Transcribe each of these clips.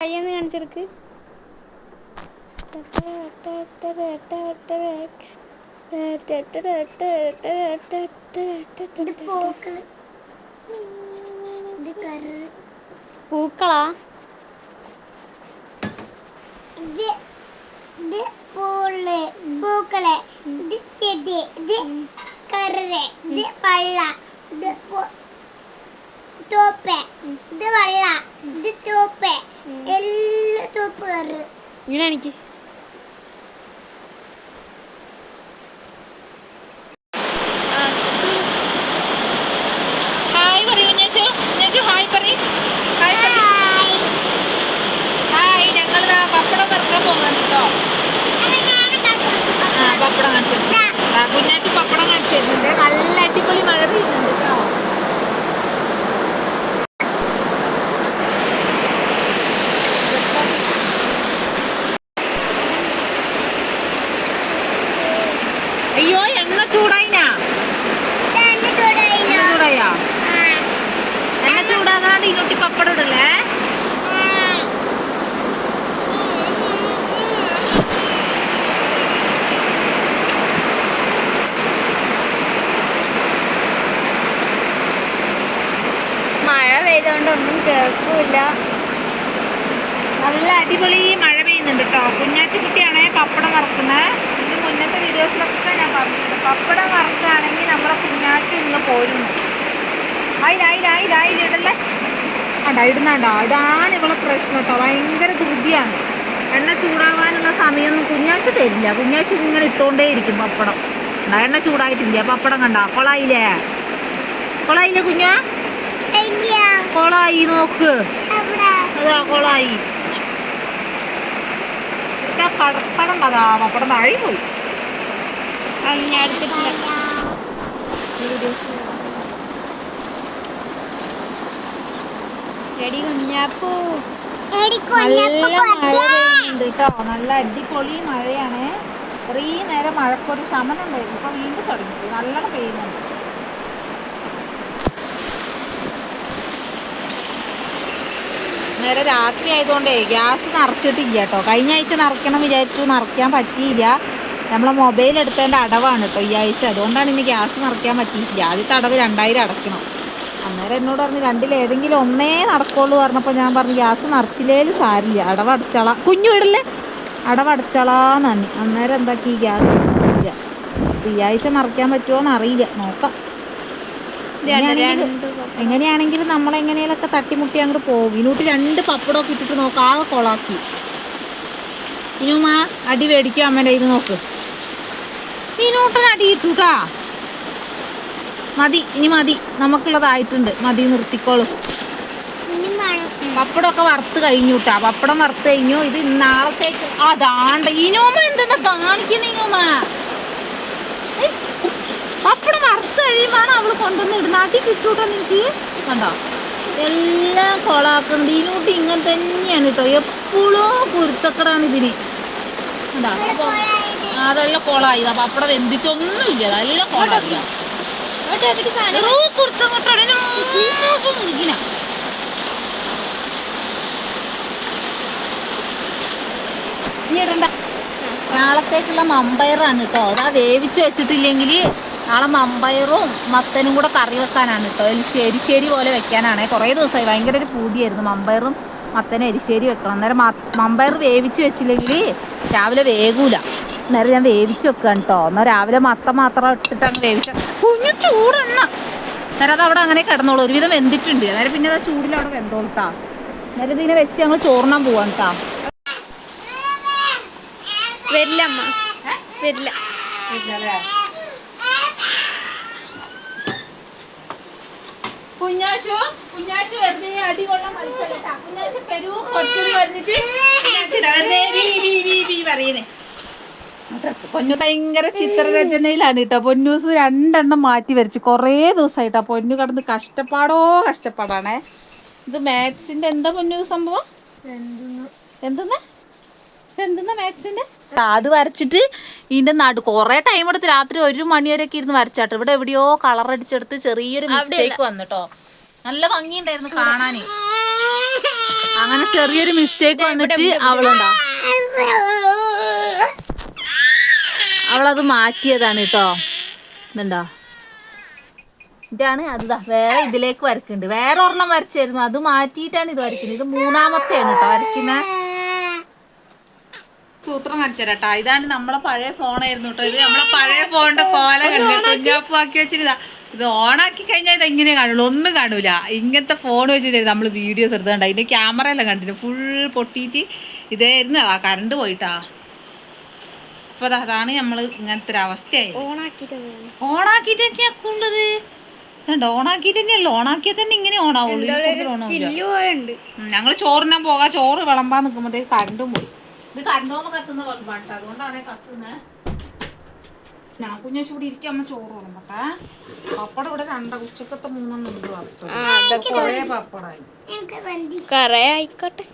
കയ്യെന്ന് കാണിച്ചെടുക്ക്. പൂക്കൾ. ഇത് ഇത് പൂൾ പൂക്കൾ. ഇത് ചെടി ഇത് കറ് ഇത് പള്ള ഇത് തോപ്പ് ഇത് വള്ള ഇത് തോപ്പ് എല്ലാ തോപ്പ് കറ് ഇങ്ങനെ എനിക്ക് ഹായ് പറയൂ ഞച്ചു. ഞച്ചു ഹായ് പറയും ഹായ് പറയൂ ഹായ് ഞങ്ങൾ പപ്പടം വറുക്കാൻ പോകാൻ കേട്ടോ ആ പപ്പടം കാണിച്ചു ആ കുഞ്ഞാറ്റ് പപ്പടം കാണിച്ചു തരുന്നുണ്ട് നല്ല അടിപൊളി മഴ പെയ്യുന്നുണ്ട് കേട്ടോ അയ്യോ എണ്ണ ചൂടായിനാ എണ്ണ ചൂടായോ എണ്ണ ചൂടാകാതെ ഇങ്ങോട്ട് പപ്പടം ഇടല്ലേ മഴ പെയ്തോണ്ട് ഒന്നും കേൾക്കൂല നല്ല അടിപൊളി മഴ പെയ്യുന്നുണ്ട് കേട്ടോ കുഞ്ഞാറ്റി കുട്ടിയാണ് പപ്പടം വറക്കുന്നത്. ഇതിന് മുന്നത്തെ വീഡിയോസിലൊക്കെ ഞാൻ പറഞ്ഞിട്ടുണ്ട്. പപ്പടം വറക്കുകയാണെങ്കിൽ നമ്മുടെ കുഞ്ഞാച്ചി ഇന്ന് പോരുന്നു ഇടല്ലേ? അടാ ഇടുന്നാണ്ടോ ഇതാണ് ഇവളെ പ്രശ്നം കേട്ടോ ഭയങ്കര ധൃതിയാണ്. എണ്ണ ചൂടാവാനുള്ള സമയമൊന്നും കുഞ്ഞാച്ചി തരില്ല. കുഞ്ഞാച്ചി ഇങ്ങനെ ഇട്ടുകൊണ്ടേ ഇരിക്കും പപ്പടം എണ്ണ ചൂടായിട്ടില്ല. പപ്പടം കണ്ടോ? കൊളായില്ലേ? കൊളായില്ലേ കുഞ്ഞാ? കൊളായി നോക്ക്. അതാ കൊളായി. പടപ്പടം അതാ പപ്പടം താഴെ പോയി എടി കുഞ്ഞാപ്പൂ. നല്ല മഴ കേട്ടോ. നല്ല അടിപൊളി മഴയാണ്. ഇത്രയും നേരം മഴക്കൊരു ശമനം ഉണ്ടായിരുന്നു. ഇപ്പൊ വീണ്ടും തുടങ്ങി. നല്ലോണം പെയ്യുന്നുണ്ട്. നേരെ രാത്രി ആയതുകൊണ്ടേ ഗ്യാസ് നിറച്ചിട്ടില്ല കേട്ടോ. കഴിഞ്ഞ ആഴ്ച നിറയ്ക്കണം വിചാരിച്ചു. നിറയ്ക്കാൻ പറ്റിയില്ല. നമ്മളെ മൊബൈൽ എടുത്തതിന്റെ അടവാണ് കേട്ടോ ഈ ആഴ്ച. അതുകൊണ്ടാണ് ഇനി ഗ്യാസ് നിറയ്ക്കാൻ പറ്റിയിട്ടില്ല. ആദ്യത്തെ അടവ് രണ്ടായിരം അടയ്ക്കണം. അന്നേരം എന്നോട് പറഞ്ഞു രണ്ടിൽ ഏതെങ്കിലും ഒന്നേ നടക്കുള്ളൂ പറഞ്ഞപ്പോൾ ഞാൻ പറഞ്ഞു ഗ്യാസ് നിറച്ചില്ലേലും സാരില്ല. അടവ് കുഞ്ഞു ഇടല്ലേ അടവ് പറഞ്ഞു അന്നേരം എന്താക്കി? ഗ്യാസ് ഈ ആഴ്ച നിറയ്ക്കാൻ പറ്റുമോ എന്നറിയില്ല നോക്കാം. എങ്ങനെയാണെങ്കിലും- നമ്മളെങ്ങനെയൊക്കെ തട്ടിമുട്ടി അങ്ങോട്ട് പോകും. ഇനൂട്ട് രണ്ട് പപ്പടമൊക്കെ ഇട്ടിട്ട് നോക്കാം ആകെ കൊളാക്കി. ഇനുമാ അടി മേടിക്കുക അമ്മേന്റെ ഇത് നോക്ക്. ഇനൂട്ടൻ അടി ഇട്ടുട്ടാ മതി ഇനി മതി. നമുക്കുള്ളതായിട്ടുണ്ട്. മതി നിർത്തിക്കോളൂ. പപ്പടമൊക്കെ വറുത്ത് കഴിഞ്ഞു കേട്ടാ പപ്പടം വറുത്ത് കഴിഞ്ഞു. ഇത് നാളത്തേക്ക് അതാണ്ട് ഇനോമ എന്തെന്നാ കാണിക്കുന്നേ ഇനോമ പപ്പടം വറുത്ത് കഴിയുമ്പോൾ അവൾ കൊണ്ടുവന്ന് ഇടുന്നത്. അടി കിട്ടൂട്ടോ നിനക്ക്? കണ്ടോ? എല്ലാം കൊളാക്കുന്നത്. ഇതിനോട്ട് ഇങ്ങനെ തന്നെയാണ് കേട്ടോ എപ്പോഴും കുരുത്തക്കടാണ് ഇതിന്. കണ്ടോ? അതെല്ലാം കൊളായി. പപ്പടം വെന്തിട്ടൊന്നുമില്ല. ഇല്ല അതെല്ലാം കൊളായി. കുരുത്തങ്ങോട്ടാണ് മുറുകിന. ഇനി ഇടണ്ട. നാളത്തേക്കുള്ള മമ്പയറാണ് കേട്ടോ അതാ വേവിച്ച് വെച്ചിട്ടില്ലെങ്കിൽ നാളെ മമ്പയറും മത്തനും കൂടെ കറി വെക്കാനാണ് കേട്ടോ എരിശ്ശേരി ശരി പോലെ വെക്കാനാണ്. കുറേ ദിവസമായി ഭയങ്കര ഒരു പൂതിയായിരുന്നു. മമ്പയറും മത്തനും എരിശ്ശേരി വെക്കണം. അന്നേരം മമ്പയർ വേവിച്ച് വെച്ചില്ലെങ്കിൽ രാവിലെ വേകൂല. അന്നേരം ഞാൻ വേവിച്ച് വെക്കാം കേട്ടോ എന്നാൽ രാവിലെ മത്ത മാത്രം ഇട്ടിട്ട് അങ്ങ് വേവിച്ച കുഞ്ഞു ചൂടെണ്ണ. അന്നേരം അത് അവിടെ അങ്ങനെ കിടന്നോളൂ. ഒരുവിധം വെന്തിട്ടുണ്ട്. അന്നേരം പിന്നെ അത് ചൂടിൽ അവിടെ വെന്തോളട്ടാ അന്നേരം ഇതിനെ വെച്ചിട്ട് ഞങ്ങൾ ചോറിനാൻ പോവാണ് കേട്ടോ വരില്ല അമ്മ. വരില്ല. കുഞ്ഞാച്ചു കുഞ്ഞാശു വെറുതെ അടി കൊള്ളാൻ മത്സരട്ടാ കുഞ്ഞാച്ചു പെരു കുറച്ചുകൂടി പറഞ്ഞിട്ട് പറയുന്നേ. പൊന്നൂസ് ഭയങ്കര ചിത്രരചനയിലാണ് കേട്ടോ. പൊന്നൂസ് രണ്ടെണ്ണം മാറ്റി വരച്ചു. കുറേ ദിവസമായിട്ടാ. പൊന്നു കടന്ന് കഷ്ടപ്പാടോ കഷ്ടപ്പാടാണേ. ഇത് മാത്സിന്റെ എന്താ പൊന്നു സംഭവം? എന്തെന്നാ? എന്തെന്നാ മാത്സിന്റെ? അത് വരച്ചിട്ട് ഇതിന്റെ നടു കുറെ ടൈം എടുത്ത് രാത്രി ഒരു മണി വരെയൊക്കെ ഇരുന്ന് വരച്ചാട്ടോ. ഇവിടെ എവിടെയോ കളർ അടിച്ചെടുത്ത് ചെറിയൊരു മിസ്റ്റേക്ക് വന്നിട്ടോ. നല്ല ഭംഗിയുണ്ടായിരുന്നു കാണാന്. അങ്ങനെ ചെറിയൊരു മിസ്റ്റേക്ക് വന്നിട്ട് അവളുണ്ടോ? അവളത് മാറ്റിയതാണ് കേട്ടോ ഇതുണ്ടോ? ഇതാണ് അതുതാ. വേറെ ഇതിലേക്ക് വരക്കുന്നുണ്ട്. വേറെ ഒരെണ്ണം വരച്ചായിരുന്നു. അത് മാറ്റിയിട്ടാണ് ഇത് വരയ്ക്കുന്നത്. ഇത് മൂന്നാമത്തെയാണ് കേട്ടോ വരയ്ക്കുന്നത്. സൂത്രം കാണിച്ചു തരാട്ടാ ഇതാണ് നമ്മളെ പഴയ ഫോണായിരുന്നു കേട്ടോ ഇത് നമ്മളെ പഴയ ഫോണിന്റെ കോല കണ്ടു കുഞ്ഞാപ്പാക്കി വെച്ചിരുന്നാ ഇത് ഓണാക്കി കഴിഞ്ഞാൽ ഇത് എങ്ങനെ കാണുള്ളൂ? ഒന്നും കാണൂല. ഇങ്ങനത്തെ ഫോൺ വെച്ചിട്ട് നമ്മൾ വീഡിയോസ് എടുത്തുകൊണ്ട് അതിന്റെ ക്യാമറ എല്ലാം കണ്ടിട്ട് ഫുൾ പൊട്ടിയിട്ട് ഇതായിരുന്നു. ആ കറണ്ട് പോയിട്ടാ. അപ്പൊ അതാണ് നമ്മൾ ഇങ്ങനത്തെ ഒരു അവസ്ഥയായി ഓണാക്കിട്ട് തന്നെയാ കൊണ്ടത്. ഇതുണ്ട്? ഓണാക്കിട്ട് തന്നെയല്ല? ഓണാക്കിയാൽ തന്നെ ഇങ്ങനെ ഓണാവുള്ളൂ. ഞങ്ങൾ ചോറിനാൻ പോകാം. ചോറ് വിളമ്പാൻ നിൽക്കുമ്പോഴത്തേക്ക് കറണ്ടും പോയി. ഇത് കത്തുന്ന ബൾബാണ്. അതുകൊണ്ടാണ് കത്തുന്നത് ഞാൻ കുഞ്ഞേശ് കൂടി ഇരിക്കും അമ്മ ചോറ് പപ്പടം ഇവിടെ രണ്ട ഉച്ചക്കത്തെ മൂന്നെണ്ണം ഉണ്ട് വറുത്തത്. കുറേ പപ്പടായി. എനിക്ക് വണ്ടി. കറേ ആയിക്കോട്ടെ.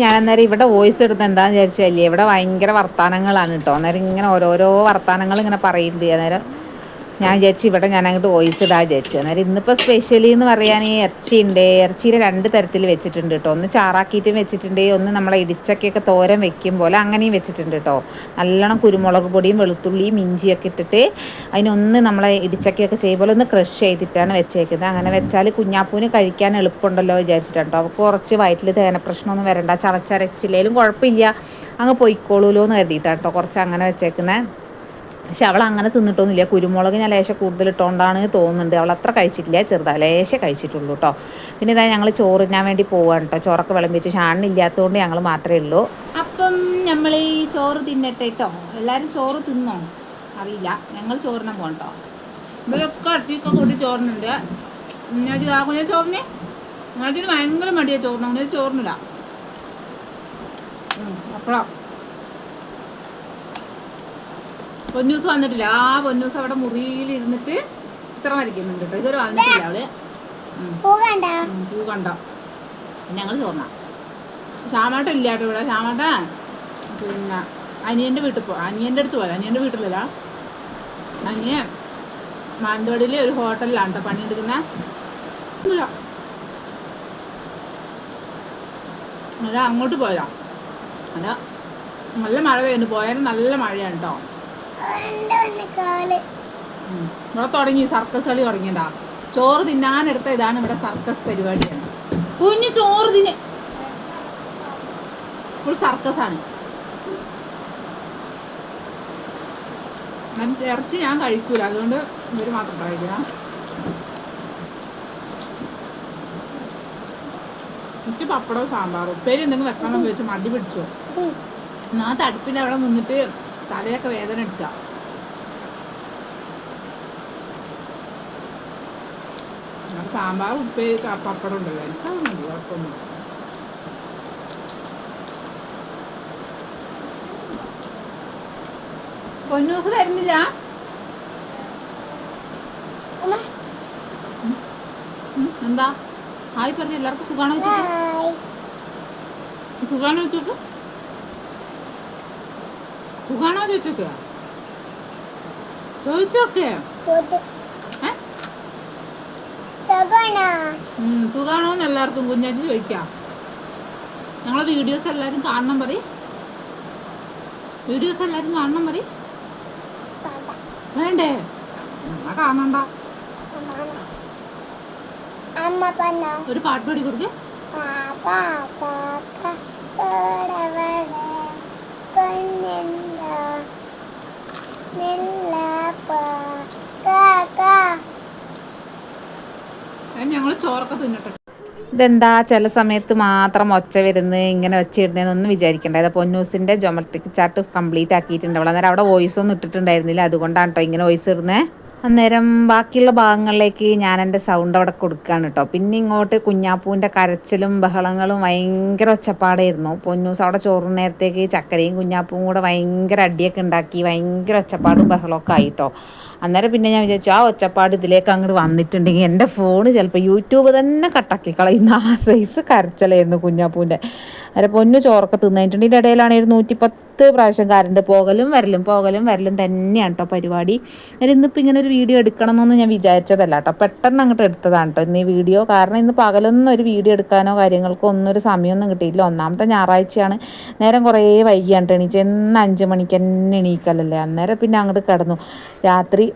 ഞാൻ അന്നേരം ഇവിടെ വോയിസ് എടുത്ത് എന്താന്ന് വിചാരിച്ചല്ലേ ഇവിടെ ഭയങ്കര വർത്താനങ്ങളാണ് കേട്ടോ. അന്നേരം ഇങ്ങനെ ഓരോരോ വർത്താനങ്ങൾ ഇങ്ങനെ പറയുന്നുണ്ട് അന്നേരം ഞാൻ വിചാരിച്ചു ഇവിടെ ഞാൻ അങ്ങോട്ട് വോയിസ് ഇടാ വിചാരിച്ചു. അന്നേരം ഇന്നിപ്പോൾ സ്പെഷ്യലി എന്ന് പറയാൻ ഇറച്ചി ഉണ്ട് ഇറച്ചിയിൽ രണ്ട് തരത്തിൽ വെച്ചിട്ടുണ്ട് കേട്ടോ. ഒന്ന് ചാറാക്കിയിട്ടും വെച്ചിട്ടുണ്ട് ഒന്ന് നമ്മളെ ഇടിച്ചക്കൊക്കെ തോരൻ വെക്കും പോലെ അങ്ങനെയും വെച്ചിട്ടുണ്ട് കേട്ടോ. നല്ലോണം കുരുമുളക് പൊടിയും വെളുത്തുള്ളിയും ഇഞ്ചിയൊക്കെ ഇട്ടിട്ട് അതിനൊന്ന് നമ്മളെ ഇടിച്ചക്കൊക്കെ ചെയ്യുമ്പോൾ ഒന്ന് ക്രഷ് ചെയ്തിട്ടാണ് വെച്ചേക്കുന്നത്. അങ്ങനെ വെച്ചാൽ കുഞ്ഞാപ്പൂന് കഴിക്കാൻ എളുപ്പമുണ്ടല്ലോ വിചാരിച്ചിട്ടാണ് കേട്ടോ. അപ്പോൾ കുറച്ച് വയറ്റിൽ തേന പ്രശ്നമൊന്നും വരണ്ട. ചവച്ചരച്ചില്ലേലും കുഴപ്പമില്ല. അങ്ങ് പൊയ്ക്കോളൂലോ എന്ന് കരുതിയിട്ടാണ് കേട്ടോ കുറച്ച് അങ്ങനെ വെച്ചേക്കുന്നത് പക്ഷെ അവൾ അങ്ങനെ തിന്നിട്ടൊന്നുമില്ല. കുരുമുളക് ഞാൻ ലേശം കൂടുതൽ ഇട്ടോണ്ടാണ് തോന്നുന്നുണ്ട്. അവൾ അത്ര കഴിച്ചിട്ടില്ല. ചെറുതാ ലേശം കഴിച്ചിട്ടുള്ളൂ കേട്ടോ പിന്നെ ഇതാ ഞങ്ങൾ ചോറിനാൻ വേണ്ടി പോവാണ് കേട്ടോ ചോറൊക്കെ വിളമ്പിച്ച് ഷാണില്ലാത്തതുകൊണ്ട് ഞങ്ങൾ മാത്രമേ ഉള്ളൂ. അപ്പം നമ്മൾ ഈ ചോറ് തിന്നട്ടെ കേട്ടോ എല്ലാവരും ചോറ് തിന്നോ? അറിയില്ല. ഞങ്ങൾ ചോറിനെ പോകണ്ടോ ഇവരൊക്കെ അടിച്ചൊക്കെ കൂട്ടി ചോറിനുണ്ട് ഞാൻ ആ ചോറിന് അതിന് ഭയങ്കര മടിയാണ് ചോറിന് ചോറിനില്ല അപ്പഴാ പൊന്നൂസ് വന്നിട്ടില്ല. ആ പൊന്നൂസ് അവിടെ മുറിയിൽ ഇരുന്നിട്ട് ചിത്രം വരയ്ക്കുന്നുണ്ട് കേട്ടോ ഇതൊരു വന്നിട്ടില്ല അവൾ. പൂ കണ്ടോ? ഞങ്ങൾ ചോർന്ന. ശ്യാമാട്ടം ഇല്ല കേട്ടോ ഇവിടെ. ശ്യാമാട്ട. പിന്നെ അനിയന്റെ വീട്ടിൽ പോ. അനിയന്റെ അടുത്ത് പോയത് അനിയന്റെ വീട്ടിലല്ല? അനിയൻ മാനന്തവാടിയിലെ ഒരു ഹോട്ടലിലാണ് കേട്ടോ പണിയെടുക്കുന്ന. അല്ല അങ്ങോട്ട് പോയതാ. അല്ല നല്ല മഴ പെയ്യുന്നു. പോയാലും നല്ല മഴയാണ് കേട്ടോ ഇവിടെ തുടങ്ങി സർക്കസ് കളി തുടങ്ങിയതാ. ചോറ് തിന്നാനെടുത്ത ഇതാണ് ഇവിടെ സർക്കസ് പരിപാടിയാണ്. കുഞ്ഞു ചോറ് തിന് ഫുൾ സർക്കസ് ആണ്. ഞാൻ ഇറച്ചി ഞാൻ കഴിക്കൂല അതുകൊണ്ട് ഇവർ മാത്രം കഴിക്കുക എനിക്ക് പപ്പടവും സാമ്പാറും. ഉപ്പേരി എന്തെങ്കിലും വെക്കണം വെച്ച് മടി പിടിച്ചോ? ഞാൻ തടുപ്പിന്റെ തടുപ്പിന്റെ അവിടെ നിന്നിട്ട് തലയൊക്കെ വേദന എടുക്കുക ഞാൻ സാമ്പാർ ഉപ്പേരി പപ്പടം ഉണ്ടല്ലോ. എനിക്കത് മതി കുഴപ്പമൊന്നും പൊന്നൂസ് വരുന്നില്ല? എന്താ? ഹായ് പറഞ്ഞു എല്ലാവർക്കും സുഖാണോ സുഖമാണോ ഹായ്. സുഖാണോ സുഖാണോ ചോദിച്ചോക്ക്? ചോദിച്ചോക്കെ. സുഖാണോന്ന് എല്ലാവർക്കും കുഞ്ഞാച്ചി ചോദിക്കാം. ഞങ്ങളെ വീഡിയോസ് എല്ലാവരും കാണണം പറ വീഡിയോസ് എല്ലാവരും കാണണം പറ വേണ്ടേ? എന്നാ കാണണ്ട. ഒരു പാട്ട് പാടി കൊടുക്ക. ഇതെന്താ? ചില സമയത്ത് മാത്രം ഒച്ച വരുന്നത് ഇങ്ങനെ ഒച്ചയിടുന്നതെന്നൊന്നും വിചാരിക്കേണ്ട ഇത് പൊന്നൂസിന്റെ ജോമെട്രിക് ചാർട്ട് കംപ്ലീറ്റ് ആക്കിയിട്ടുണ്ട്. അന്നേരം അവിടെ വോയിസ് ഒന്നും ഇട്ടിട്ടുണ്ടായിരുന്നില്ല. അതുകൊണ്ടാണ് കേട്ടോ ഇങ്ങനെ വോയിസ് ഇടുന്നത് അന്നേരം ബാക്കിയുള്ള ഭാഗങ്ങളിലേക്ക് ഞാൻ എന്റെ സൗണ്ട് അവിടെ കൊടുക്കുകയാണ് കേട്ടോ പിന്നെ ഇങ്ങോട്ട് കുഞ്ഞാപ്പൂവിന്റെ കരച്ചിലും ബഹളങ്ങളും ഭയങ്കര ഒച്ചപ്പാടായിരുന്നു. പൊന്നൂസ് അവിടെ ചോറിന് നേരത്തേക്ക് ചക്കരയും കുഞ്ഞാപ്പൂവും കൂടെ ഭയങ്കര അടിയൊക്കെ ഉണ്ടാക്കി ഭയങ്കര ഒച്ചപ്പാടും ബഹളമൊക്കെ ആയിട്ടോ അന്നേരം പിന്നെ ഞാൻ വിചാരിച്ചു ആ ഒച്ചപ്പാട് ഇതിലേക്ക് അങ്ങോട്ട് വന്നിട്ടുണ്ടെങ്കിൽ എന്റെ ഫോണ് ചിലപ്പോൾ യൂട്യൂബ് തന്നെ കട്ടാക്കി കളയുന്ന ആ സൈസ് കരച്ചിലായിരുന്നു കുഞ്ഞാപ്പൂന്റെ. അരെ പൊന്നു ചോറൊക്കെ തിന്നിട്ടുണ്ട് ഇതിന്റെ ഇടയിലാണ് ഒരു നൂറ്റിപ്പത്ത് പ്രാവശ്യം കറണ്ട് പോകലും വരലും പോകലും വരലും തന്നെയാണ് കേട്ടോ പരിപാടി. അതിൽ ഇന്നിപ്പോൾ ഇങ്ങനെ ഒരു വീഡിയോ എടുക്കണം എന്നൊന്നും ഞാൻ വിചാരിച്ചതല്ല കേട്ടോ പെട്ടെന്ന് അങ്ങോട്ട് എടുത്തതാണ് കേട്ടോ ഇന്ന് ഈ വീഡിയോ കാരണം ഇന്ന് പകലൊന്നും ഒരു വീഡിയോ എടുക്കാനോ കാര്യങ്ങൾക്കോ ഒന്നും ഒരു സമയമൊന്നും കിട്ടിയില്ല ഒന്നാമത്തെ ഞായറാഴ്ചയാണ്. നേരം കുറേ വൈകിയാണ് എണീച്ച് എന്ന് അഞ്ച് മണിക്ക് തന്നെ എണീക്കലല്ലേ. അന്നേരം പിന്നെ അങ്ങോട്ട് കിടന്നു. രാത്രി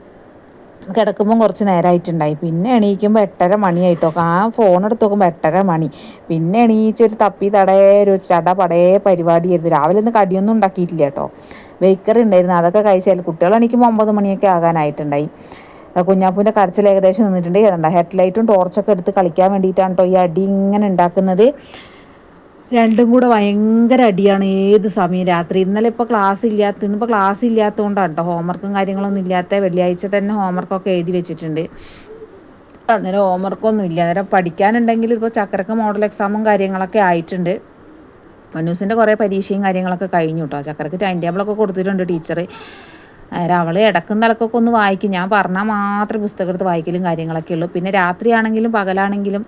കിടക്കുമ്പം കുറച്ച് നേരമായിട്ടുണ്ടായി പിന്നെ എണീക്കുമ്പോൾ എട്ടര മണിയായിട്ടോ. ആ ഫോൺ എടുത്ത് നോക്കുമ്പോൾ എട്ടര മണി. പിന്നെ എണീച്ചൊരു തപ്പി തടേ ഒരു ചട പടേ പരിപാടിയായിരുന്നു രാവിലെ ഒന്നും കടിയൊന്നും ഉണ്ടാക്കിയിട്ടില്ല കേട്ടോ. ബേക്കറി ഉണ്ടായിരുന്നു. അതൊക്കെ കഴിച്ചാൽ കുട്ടികൾ എണീക്കുമ്പോൾ ഒമ്പത് മണിയൊക്കെ ആകാനായിട്ടുണ്ടായി. കുഞ്ഞാപ്പൂവിന്റെ കരച്ചിൽ ഏകദേശം നിന്നിട്ടുണ്ട്. ഏതാണ്ട് ഹെഡ് ലൈറ്റും ടോർച്ചൊക്കെ എടുത്ത് കളിക്കാൻ വേണ്ടിയിട്ടാണ് കേട്ടോ ഈ അടി ഇങ്ങനെ ഉണ്ടാക്കുന്നത്. രണ്ടും കൂടെ ഭയങ്കര അടിയാണ് ഏത് സമയം രാത്രി. ഇന്നലെ ഇപ്പോൾ ക്ലാസ് ഇല്ലാത്ത ഇന്നിപ്പോൾ ക്ലാസ് ഇല്ലാത്തതുകൊണ്ടാണ് കേട്ടോ ഹോംവർക്കും കാര്യങ്ങളൊന്നും ഇല്ലാത്ത വെള്ളിയാഴ്ച തന്നെ ഹോംവർക്കൊക്കെ എഴുതി വെച്ചിട്ടുണ്ട്. അന്നേരം ഹോംവർക്കൊന്നും ഇല്ല. അന്നേരം പഠിക്കാനുണ്ടെങ്കിൽ ഇപ്പോൾ ചക്കരക്ക് മോഡൽ എക്സാമും കാര്യങ്ങളൊക്കെ ആയിട്ടുണ്ട്. മന്നൂസിന്റെ കുറേ പരീക്ഷയും കാര്യങ്ങളൊക്കെ കഴിഞ്ഞു കേട്ടോ ചക്കരക്ക് ടൈം ടേബിളൊക്കെ കൊടുത്തിട്ടുണ്ട് ടീച്ചർ അന്നേരം അവൾ ഇടക്കും തലക്കൊക്കെ ഒന്ന് വായിക്കും. ഞാൻ പറഞ്ഞാൽ മാത്രമേ പുസ്തകം എടുത്ത് വായിക്കലും കാര്യങ്ങളൊക്കെ ഉള്ളൂ. പിന്നെ രാത്രിയാണെങ്കിലും പകലാണെങ്കിലും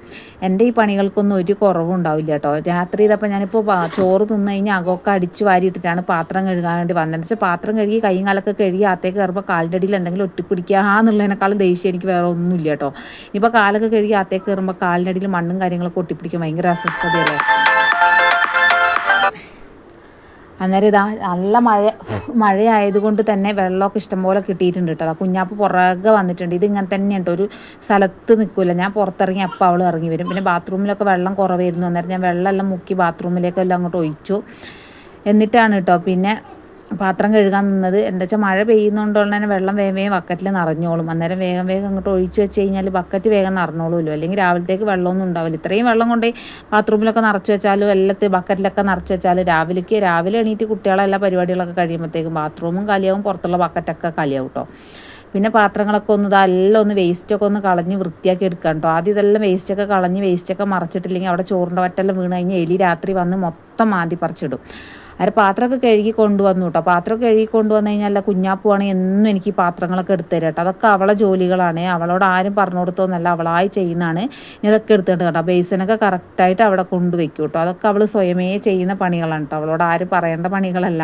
എന്റെ ഈ പണികൾക്കൊന്നും ഒരു കുറവും ഉണ്ടാവില്ല കേട്ടോ. രാത്രി ഇതപ്പോൾ ഞാനിപ്പോൾ ചോറ് തിന്നു കഴിഞ്ഞാൽ അകമൊക്കെ അടിച്ച് വാരിയിട്ടിട്ടാണ് പാത്രം കഴുകാൻ വേണ്ടി വന്നത് വെച്ചാൽ പാത്രം കഴുകി കൈയും കാലൊക്കെ കഴുകി അകത്തേക്ക് കയറുമ്പോൾ കാലിന്റെ അടിയിൽ എന്തെങ്കിലും ഒട്ടിപ്പിടിക്കുക എന്നുള്ളതിനേക്കാളും ദേഷ്യം എനിക്ക് വേറെ ഒന്നുമില്ല കേട്ടോ. ഇനിയിപ്പോൾ കാലൊക്കെ കഴുകി അകത്തേക്ക് കയറുമ്പോൾ കാലിന്റെ അടിയിൽ മണ്ണും കാര്യങ്ങളൊക്കെ ഒട്ടിപ്പിടിക്കും ഭയങ്കര അസ്വസ്ഥതയല്ലേ? അന്നേരം ഇതാ നല്ല മഴ മഴയായതുകൊണ്ട് തന്നെ വെള്ളമൊക്കെ ഇഷ്ടംപോലെ കിട്ടിയിട്ടുണ്ട് കേട്ടോ. കുഞ്ഞാപ്പ് പുറകെ വന്നിട്ടുണ്ട്. ഇത് ഇങ്ങനെ തന്നെയുണ്ട് ഒരു സ്ഥലത്ത് നിൽക്കില്ല ഞാൻ പുറത്തിറങ്ങി അപ്പം അവൾ ഇറങ്ങി വരും. പിന്നെ ബാത്റൂമിലൊക്കെ വെള്ളം കുറവായിരുന്നു. അന്നേരം ഞാൻ വെള്ളമെല്ലാം മുക്കി ബാത്റൂമിലേക്കെല്ലാം അങ്ങോട്ട് ഒഴിച്ചു. എന്നിട്ടാണ് കേട്ടോ. പിന്നെ പാത്രം കഴുകാൻ നിന്നത്. എന്താ വെച്ചാൽ മഴ പെയ്യുന്നതുകൊണ്ടുള്ള തന്നെ വെള്ളം വേഗം വേഗം ബക്കറ്റിൽ നിറഞ്ഞോളും. അന്നേരം വേഗം വേഗം അങ്ങോട്ട് ഒഴിച്ച് വെച്ച് കഴിഞ്ഞാൽ ബക്കറ്റ് വേഗം നിറഞ്ഞോളുമല്ലോ. അല്ലെങ്കിൽ രാവിലത്തേക്ക് വെള്ളമൊന്നും ഉണ്ടാവില്ല. ഇത്രയും വെള്ളം കൊണ്ടേ ബാത്റൂമിലൊക്കെ നിറച്ച് വെച്ചാലും എല്ലാത്ത് ബക്കറ്റിലൊക്കെ നിറച്ച് വെച്ചാലും രാവിലേക്ക് രാവിലെ എണീറ്റ് കുട്ടികളെല്ലാം പരിപാടികളൊക്കെ കഴിയുമ്പോഴത്തേക്കും ബാത്റൂമും കാലിയാവും പുറത്തുള്ള ബക്കറ്റൊക്കെ കാലിയാവും കേട്ടോ പിന്നെ പാത്രങ്ങളൊക്കെ ഒന്ന് ഇതെല്ലാം ഒന്ന് വേസ്റ്റൊക്കെ ഒന്ന് കളഞ്ഞ് വൃത്തിയാക്കി എടുക്കാം കേട്ടോ ആദ്യം ഇതെല്ലാം വേസ്റ്റൊക്കെ കളഞ്ഞ് വേസ്റ്റൊക്കെ മറച്ചിട്ടില്ലെങ്കിൽ അവിടെ ചോറിന്റെ വറ്റെല്ലാം വീണ് കഴിഞ്ഞാൽ എലി രാത്രി വന്ന് മൊത്തം മാന്തി പറിച്ചിടും. അവർ പാത്രമൊക്കെ കഴുകി കൊണ്ടുവന്നു കേട്ടോ. പാത്രമൊക്കെ കഴുകി കൊണ്ടുവന്നു കഴിഞ്ഞാൽ കുഞ്ഞാപ്പുവാണ് എന്നും എനിക്ക് പാത്രങ്ങളൊക്കെ എടുത്തു തരാം കേട്ടോ. അതൊക്കെ അവളെ ജോലികളാണ്. അവളോട് ആരും പറഞ്ഞു കൊടുത്തോന്നല്ല അവളായി ചെയ്യുന്നതാണ്. ഇനി അതൊക്കെ എടുത്തിട്ട് കേട്ടോ. ബേസിനൊക്കെ കറക്റ്റായിട്ട് അവിടെ കൊണ്ടുവയ്ക്കും കേട്ടോ. അതൊക്കെ അവൾ സ്വയമേ ചെയ്യുന്ന പണികളാണ് കേട്ടോ. അവളോട് ആരും പറയേണ്ട പണികളല്ല.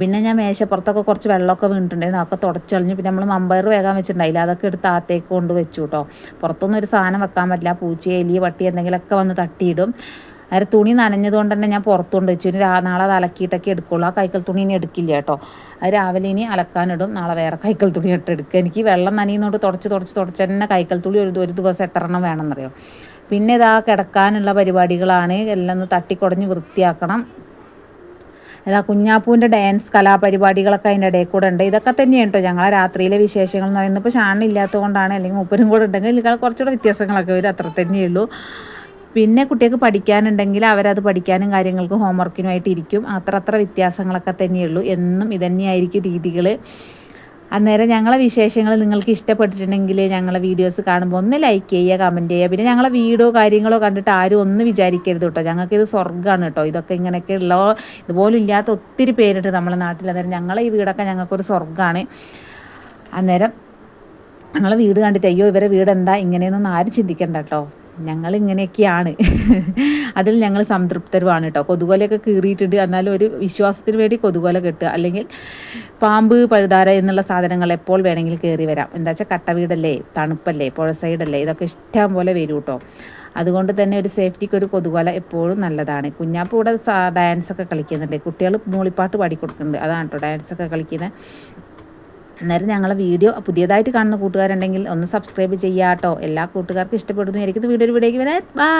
പിന്നെ ഞാൻ മേശപ്പുറത്തൊക്കെ കുറച്ച് വെള്ളമൊക്കെ വീണിട്ടുണ്ടായിരുന്നു. അതൊക്കെ തുടച്ചളിഞ്ഞു പിന്നെ നമ്മൾ മമ്പയർ വേഗം വെച്ചിട്ടുണ്ടായില്ല. അതൊക്കെ എടുത്ത് ആത്തേക്ക് കൊണ്ട് വെച്ചു കേട്ടോ. പുറത്തൊന്നും ഒരു സാധനം വെക്കാൻ പറ്റില്ല. പൂച്ച എലി പട്ടി എന്തെങ്കിലുമൊക്കെ വന്ന് തട്ടിയിടും. അതിൽ തുണി നനഞ്ഞതുകൊണ്ട് തന്നെ ഞാൻ പുറത്തുകൊണ്ട് വെച്ചു. ഇനി നാളെ അത് അലക്കിയിട്ടൊക്കെ എടുക്കുള്ളൂ. ആ കൈക്കൽ തുണി ഇനി എടുക്കില്ല കേട്ടോ. അത് രാവിലെ ഇനി അലക്കാനിടും. നാളെ വേറെ കൈക്കൽ തുണി ഇട്ട് എടുക്കുക. എനിക്ക് വെള്ളം നനയുന്നതുകൊണ്ട് തുടച്ച് തുടച്ച് തുടച്ച് തന്നെ കൈക്കൽ തുണി ഒരു ഒരു ദിവസം എത്ര എണ്ണം വേണമെന്നറിയോ? പിന്നെ ഇതാ കിടക്കാനുള്ള പരിപാടികളാണ്. എല്ലാം ഒന്ന് തട്ടിക്കുടഞ്ഞ് വൃത്തിയാക്കണം. അതാ കുഞ്ഞാപ്പൂവിന്റെ ഡാൻസ് കലാപരിപാടികളൊക്കെ അതിന്റെ ഇടയിൽ കൂടെ ഉണ്ട്. ഇതൊക്കെ തന്നെയാണ് കേട്ടോ ഞങ്ങളെ രാത്രിയിലെ വിശേഷങ്ങൾ എന്ന് പറയുന്നത്. ഇപ്പോൾ ഷാണില്ലാത്തത് ഇല്ലാത്തതുകൊണ്ടാണ് അല്ലെങ്കിൽ മൂപ്പരും കൂടെ ഉണ്ടെങ്കിൽ ഇതിൽ കുറച്ചുകൂടെ വ്യത്യാസങ്ങളൊക്കെ വരും. അത്ര തന്നെയുള്ളൂ പിന്നെ കുട്ടികൾക്ക് പഠിക്കാനുണ്ടെങ്കിൽ അവരത് പഠിക്കാനും കാര്യങ്ങൾക്കും ഹോംവർക്കിനുമായിട്ട് ഇരിക്കും അത്ര അത്ര വ്യത്യാസങ്ങളൊക്കെ തന്നെയുള്ളൂ. എന്നും ഇതന്നെയായിരിക്കും രീതികൾ അന്നേരം ഞങ്ങളെ വിശേഷങ്ങൾ നിങ്ങൾക്ക് ഇഷ്ടപ്പെട്ടിട്ടുണ്ടെങ്കിൽ ഞങ്ങളെ വീഡിയോസ് കാണുമ്പോൾ ഒന്ന് ലൈക്ക് ചെയ്യുക കമന്റ് ചെയ്യുക. പിന്നെ ഞങ്ങളെ വീഡിയോ കാര്യങ്ങളോ കണ്ടിട്ട് ആരും ഒന്ന് വിചാരിക്കരുത് കേട്ടോ. ഞങ്ങൾക്ക് ഇത് സ്വർഗമാണ് കേട്ടോ. ഇതൊക്കെ ഇങ്ങനെയൊക്കെ ഉള്ള ഇതുപോലും ഇല്ലാത്ത ഒത്തിരി പേരുണ്ട് നമ്മളെ നാട്ടിൽ. അന്നേരം ഞങ്ങളെ ഈ വീടൊക്കെ ഞങ്ങൾക്കൊരു സ്വർഗമാണ് അന്നേരം ഞങ്ങളെ വീട് കണ്ടിട്ട് അയ്യോ ഇവരെ വീട് എന്താ ഇങ്ങനെയൊന്നും ആരും ചിന്തിക്കണ്ട കേട്ടോ. ഞങ്ങൾ ഇങ്ങനെയൊക്കെയാണ് അതിൽ ഞങ്ങൾ സംതൃപ്തരുമാണ് കേട്ടോ കൊതുകോലയൊക്കെ കീറിയിട്ടുണ്ട് എന്നാലും ഒരു വിശ്വാസത്തിന് വേണ്ടി കൊതുകോല കെട്ടുക. അല്ലെങ്കിൽ പാമ്പ് പഴുതാര എന്നുള്ള സാധനങ്ങൾ എപ്പോൾ വേണമെങ്കിലും കയറി വരാം. എന്താ വെച്ചാൽ കട്ട വീടല്ലേ തണുപ്പല്ലേ പുഴ സൈഡല്ലേ ഇതൊക്കെ ഇഷ്ടം പോലെ വരും കേട്ടോ അതുകൊണ്ട് തന്നെ ഒരു സേഫ്റ്റിക്ക് ഒരു കൊതുകോല എപ്പോഴും നല്ലതാണ്. കുഞ്ഞാപ്പ് ഇവിടെ ഡാൻസൊക്കെ കളിക്കുന്നുണ്ട്. കുട്ടികൾ മൂളിപ്പാട്ട് പാടിക്കൊടുക്കുന്നുണ്ട് അതാണ് കേട്ടോ ഡാൻസൊക്കെ കളിക്കുന്നത് അന്നേരം ഞങ്ങളെ വീഡിയോ പുതിയതായിട്ട് കാണുന്ന കൂട്ടുകാരുണ്ടെങ്കിൽ ഒന്ന് സബ്സ്ക്രൈബ് ചെയ്യാട്ടോ. എല്ലാ കൂട്ടുകാർക്കും ഇഷ്ടപ്പെടുന്നു. എനിക്ക് വീഡിയോ ഒരു വീഡിയോയ്ക്ക് വരാൻ. ബാ